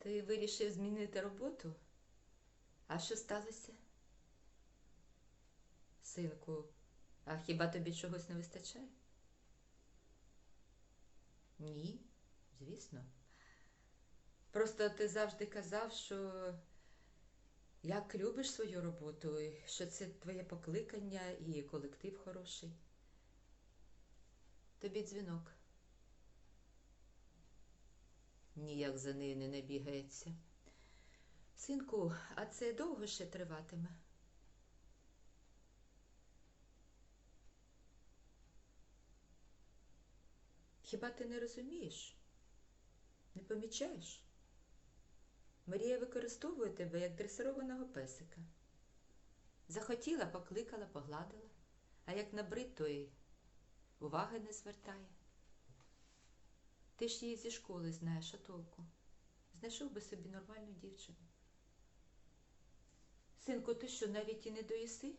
Ти вирішив змінити роботу? А що сталося? Синку, а хіба тобі чогось не вистачає? Ні, звісно. Просто ти завжди казав, що як любиш свою роботу, що це твоє покликання і колектив хороший. Тобі дзвінок. Ніяк за нею не набігається. Синку, а це довго ще триватиме? Хіба ти не розумієш? Не помічаєш? Марія використовує тебе як дресированого песика. Захотіла, покликала, погладила, а як набрид, то й уваги не звертає. Ти ж її зі школи знаєш, а толку. Знайшов би собі нормальну дівчину. Синку, ти що, навіть і не доїси?